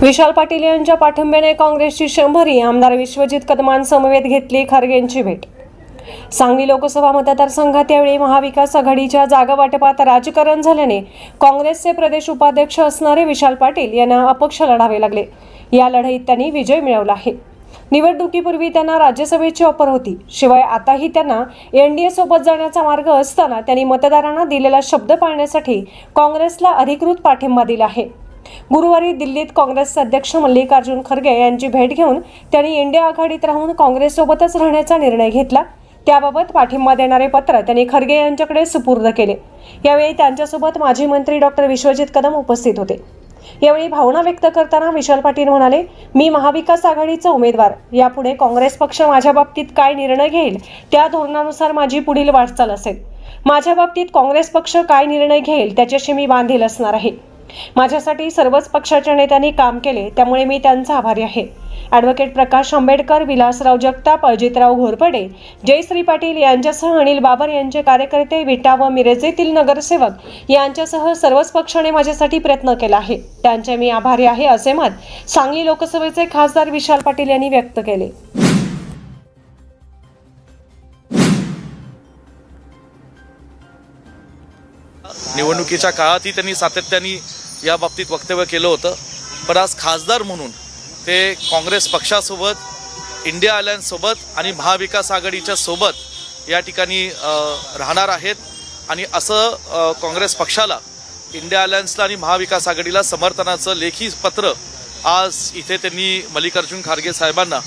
विशाल पाटील यांच्या पाठिंब्याने काँग्रेसची शंभरी आमदार विश्वजित कदमान समवेत घेतली खारगेंची भेट. सांगली लोकसभा मतदारसंघात यावेळी महाविकास आघाडीच्या जागा वाटपात राजकारण झाल्याने काँग्रेसचे प्रदेश उपाध्यक्ष असणारे विशाल पाटील यांना अपक्ष लढावे लागले. या लढाईत त्यांनी विजय मिळवला आहे. निवडणुकीपूर्वी त्यांना राज्यसभेची ऑफर होती. शिवाय आताही त्यांना एनडीए सोबत जाण्याचा मार्ग असताना त्यांनी मतदारांना दिलेला शब्द पाळण्यासाठी काँग्रेसला अधिकृत पाठिंबा दिला आहे. गुरुवारी दिल्लीत काँग्रेसचे अध्यक्ष मल्लिकार्जुन खरगे यांची भेट घेऊन त्यांनी इंडिया आघाडीत राहून काँग्रेससोबतच राहण्याचा निर्णय घेतला. त्याबाबत पाठिंबा देणारे पत्र त्यांनी खरगे यांच्याकडे सुपूर्द केले. यावेळी त्यांच्यासोबत माजी मंत्री डॉक्टर विश्वजित कदम उपस्थित होते. यावेळी भावना व्यक्त करताना विशाल पाटील म्हणाले मी महाविकास आघाडीचा उमेदवार. यापुढे काँग्रेस पक्ष माझ्या बाबतीत काय निर्णय घेईल त्या धोरणानुसार माझी पुढील वाटचाल असेल. माझ्या बाबतीत काँग्रेस पक्ष काय निर्णय घेईल त्याच्याशी मी बांधील असणार आहे. माझ्यासाठी सर्वच पक्षाच्या नेत्यांनी काम केले त्यामुळे मी त्यांचा आभारी आहे. ॲडव्होकेट प्रकाश आंबेडकर विलासराव जगताप अजितराव घोरपडे जयश्री पाटील यांच्यासह अनिल बाबर यांचे कार्यकर्ते विटा व मिरजेतील नगरसेवक यांच्यासह सर्वच पक्षाने माझ्यासाठी प्रयत्न केला आहे. त्यांचे मी आभारी आहे असे मत सांगली लोकसभेचे खासदार विशाल पाटील यांनी व्यक्त केले. निवडणुकीच्या काळातही त्यांनी सातत्याने या बाबतीत वक्तव्य केलं होतं. पण आज खासदार म्हणून ते काँग्रेस पक्षासोबत इंडिया अलायन्ससोबत आणि महाविकास आघाडीच्या सोबत या ठिकाणी राहणार आहेत. आणि असं काँग्रेस पक्षाला इंडिया अलायन्सला आणि महाविकास आघाडीला समर्थनाचं लेखी पत्र आज इथे त्यांनी मल्लिकार्जुन खरगे साहेबांना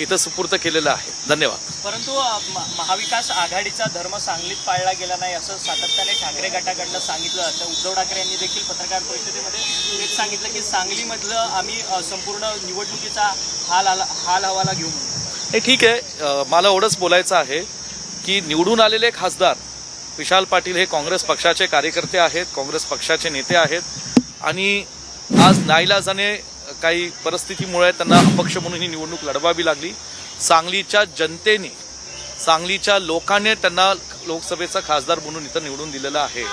इथं सुपूर्त केलेलं आहे. धन्यवाद. परंतु अ, म- महाविकास आघाडीचा धर्म सांगलीत पाळला गेला नाही असं सातत्याने ठाकरे गटाकडनं सांगितलं जातं. उद्धव ठाकरे यांनी देखील पत्रकार परिषदेमध्ये हेच सांगितलं की सांगलीमधलं आम्ही अ, संपूर्ण निवडणुकीचा हाल आला हाल हवाला घेऊ म्हणून. हे ठीक आहे. अ, मला एवढंच बोलायचं आहे की निवडून आलेले खासदार विशाल पाटील हे काँग्रेस पक्षाचे कार्यकर्ते आहेत काँग्रेस पक्षाचे नेते आहेत आणि आज नाईलाजाने काही परिस्थितीमुळे त्यांना अपक्ष म्हणून ही निवडणूक लढवावी लागली. सांगलीच्या जनतेने सांगलीच्या लोकांनी त्यांना लोकसभेचा खासदार म्हणून इथं निवडून दिलेलं आहे.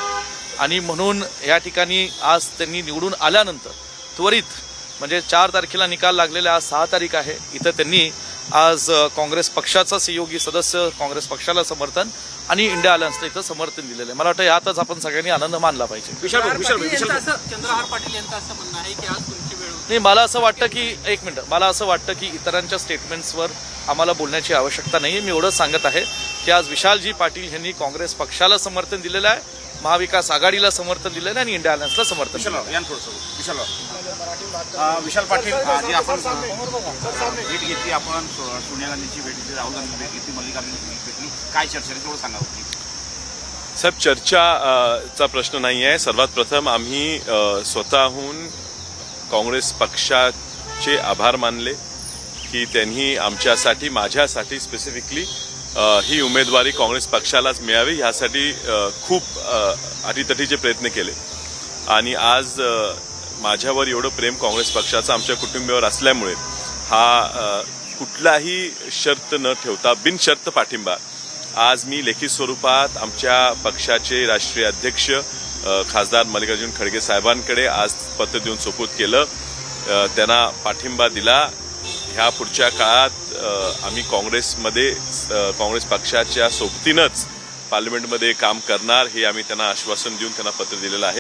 आणि म्हणून या ठिकाणी आज त्यांनी निवडून आल्यानंतर त्वरित म्हणजे चार तारखेला निकाल लागलेला आज सहा तारीख आहे इथं त्यांनी आज काँग्रेस पक्षाचा सहयोगी सदस्य काँग्रेस पक्षाला समर्थन आणि इंडिया अलायन्सला इथं समर्थन दिलेलं आहे. मला वाटतं यातच आपण सगळ्यांनी आनंद मानला पाहिजे. चंद्रहार पाटील यांचं असं म्हणणं आहे की आज नाही मला असं वाटतं की एक मिनिट मला असं वाटतं की इतरांच्या स्टेटमेंट्सवर आम्हाला बोलण्याची आवश्यकता नाही मी एवढंच सांगत आहे की आज विशालजी पाटील यांनी काँग्रेस पक्षाला समर्थन दिलेलं आहे महाविकास आघाडीला समर्थन दिलेलं आहे आणि इंडिया अलायन्सला समर्थन. विशाल विशाल पाटील जी आपण भेट घेतली आपण सो- सोनिया गांधीची भेट घेतली राहुल गांधीची भेट घेतली मल्लिकार्जुन भेट घेतली काय चर्चा तेवढं सांगा होती साहेब चर्चा अ, चा प्रश्न नाही आहे सर्वात प्रथम आम्ही स्वतःहून काँग्रेस पक्षाचे आभार मानले की त्यांनी आमच्यासाठी माझ्यासाठी स्पेसिफिकली ही उमेदवारी काँग्रेस पक्षालाच मिळावी. ह्यासाठी खूप अटीतटीचे प्रयत्न केले. आणि आज माझ्यावर एवढं प्रेम काँग्रेस पक्षाचं आमच्या कुटुंबियावर असल्यामुळे हा कुठलाही शर्त न ठेवता बिनशर्त पाठिंबा आज मी लेखी स्वरूपात आमच्या पक्षाचे राष्ट्रीय अध्यक्ष खासदार मल्लिकार्जुन खडगे साहेबांकडे आज पत्र देऊन सोपूत केलं. त्यांना पाठिंबा दिला. ह्या पुढच्या काळात आम्ही काँग्रेसमध्ये काँग्रेस पक्षाच्या सोबतीनंच पार्लमेंटमध्ये काम करणार हे आम्ही त्यांना आश्वासन देऊन त्यांना पत्र दिलेलं आहे.